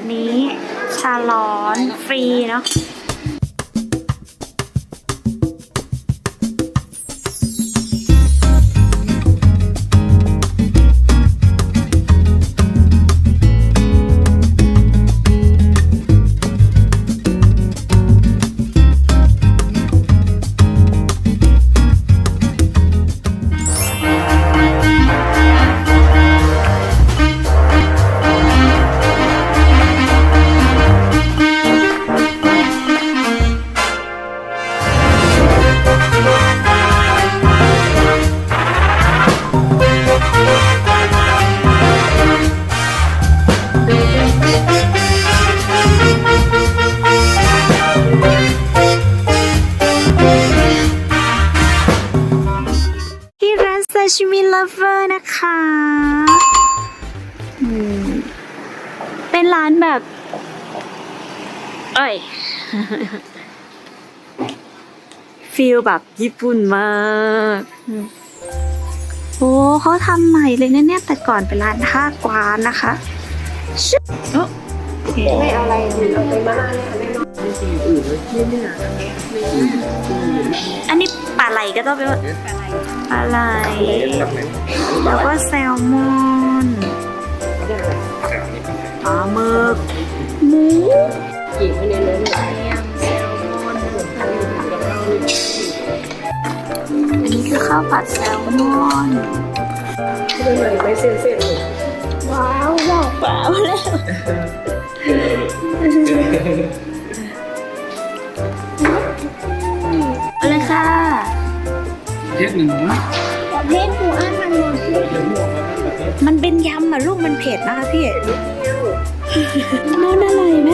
นนี้ชาร้อนฟรีเนาะ ที่ร้านซาชิมิล o เวอร์นะคะอืมเป็นร้านแบบเอ้ยฟีลแบบญี่ปุ่นมากอืมโอ้เขาทำใหม่เลยนะเนี่ยแต่ก่อนเป็นร้านท่ากวานนะคะชึบโอ้โอเคไม่เอาอะไรอื่นเอาไปมาม่าเลยค่ะแม่นอนมีสิ่งอื่นเลยไม่เนื้อไม่ไม่อันนี้ ปลาไหลก็ต้องเป็นว่าปลาไหลแล้วก็แซลมอนปลาหมึกหมูกี่ไม่เน้นเลยเนี่ยแซลมอนอันนี้คือข้าวผัดแซลมอนเป็นไรไม่เส้นเส้นเลยว้าวว้าวว้าวแล้ว เทศหนึ่งนะประเภทหมูอันมันหมดมันเป็นยำอะลูกมันเผ็ดนะคะพี่มันอร่อยไหม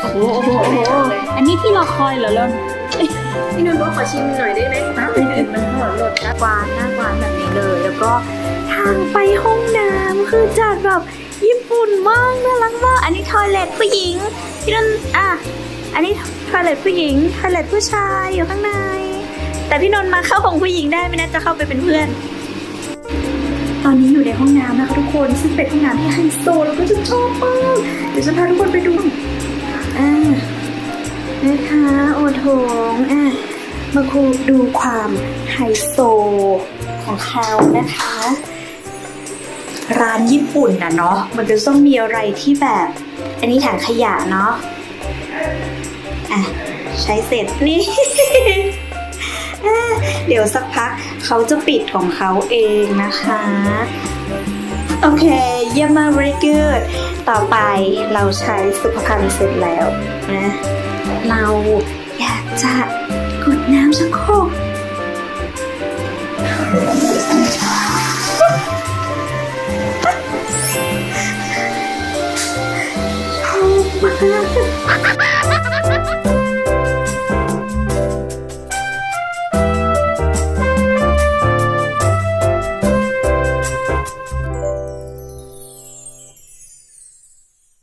โอ้โหโอ้โหโอ้โหอันนี้ที่เราคอยเหรอลอนพี่นุ่นบอกขอชิมหน่อยได้ไหมคะมันหอมรสกวานหน้ากวานแบบนี้เลย แล้วก็ทางไปห้องน้ำคือจัดแบบญี่ปุ่นมากน่ารักมาก อันนี้ทอยเล็ตผู้หญิงพี่นนท์อะอันนี้ทอยเล็ตผู้หญิงทอยเล็ตผู้ชายอยู่ข้างใน แต่พี่นนท์มาเข้าของผู้หญิงได้ไม่น่าจะเข้าไปเป็นเพื่อน ตอนนี้อยู่ในห้องน้ำนะคะทุกคนซึ่งเป็นห้องน้ำที่ไฮโซแล้วก็จะชอบมากเดี๋ยวจะพาทุกคนไปดูอ่านะคะโอโถงอะมาคูดูความไฮโซของเขานะคะ ร้านญี่ปุ่นนะเนาะมันจะต้องมีอะไรที่แบบ อันนี้ถังขยะเนาะอะใช้เสร็จนี่ เดี๋ยวสักพักเขาจะปิดของเขาเองนะคะ โอเค เยี่ยมมาก very good ต่อไปเราใช้สุขภัณฑ์เสร็จแล้วนะเราอยากจะกดน้ำชักโครกมาก